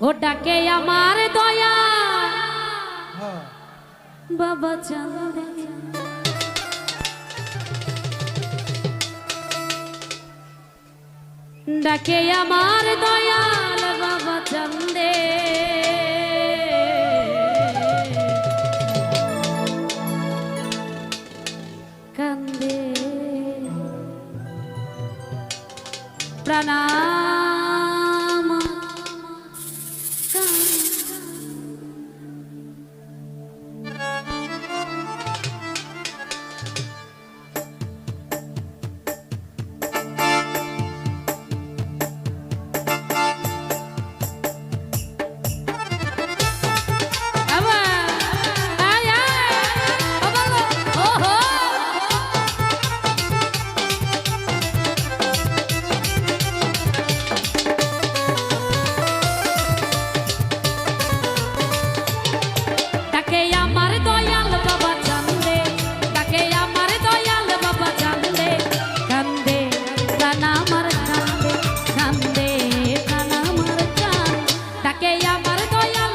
ও ডাকে আমার দয়া। হ্যাঁ। বাবা চাঁদ ডাকে আমার দয়াল দয়া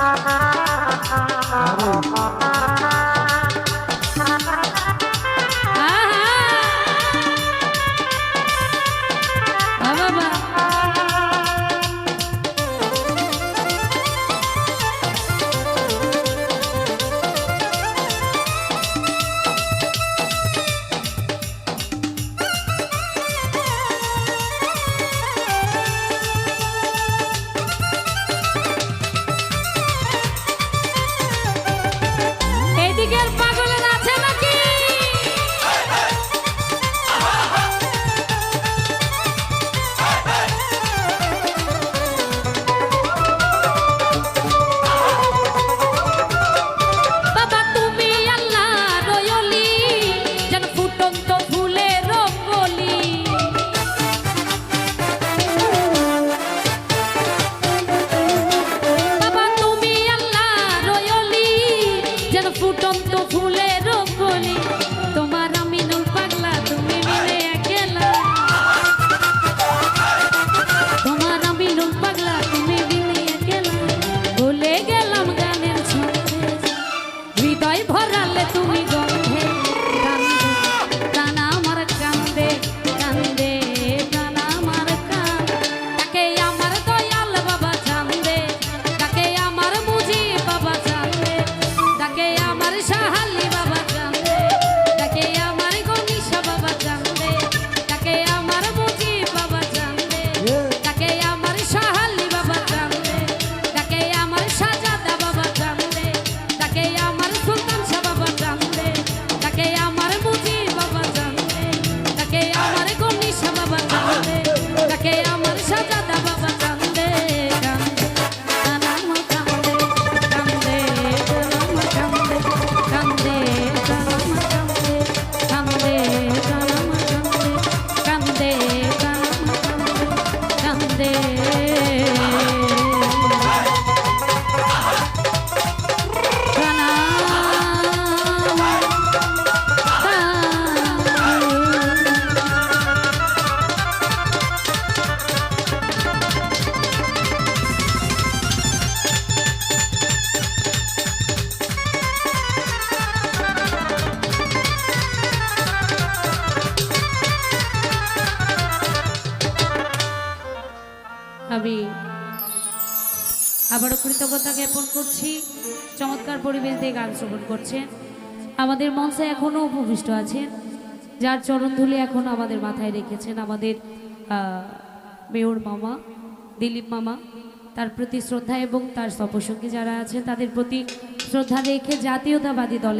Thank you. get ফুটন্ত ফুলের আবারও কৃতজ্ঞতা জ্ঞাপন করছি। চমৎকার পরিবেশ দিয়ে গান শ্রবণ করছেন। আমাদের মঞ্চে এখনও উপবিষ্ট আছেন। যার চরণ ধুলি এখনও আমাদের মাথায় রেখেছেন আমাদের মেয়র মামা, দিলীপ মামা। তার প্রতি শ্রদ্ধা এবং তার সপসঙ্গী যারা আছেন, তাদের প্রতি শ্রদ্ধা রেখে জাতীয়তাবাদী দলের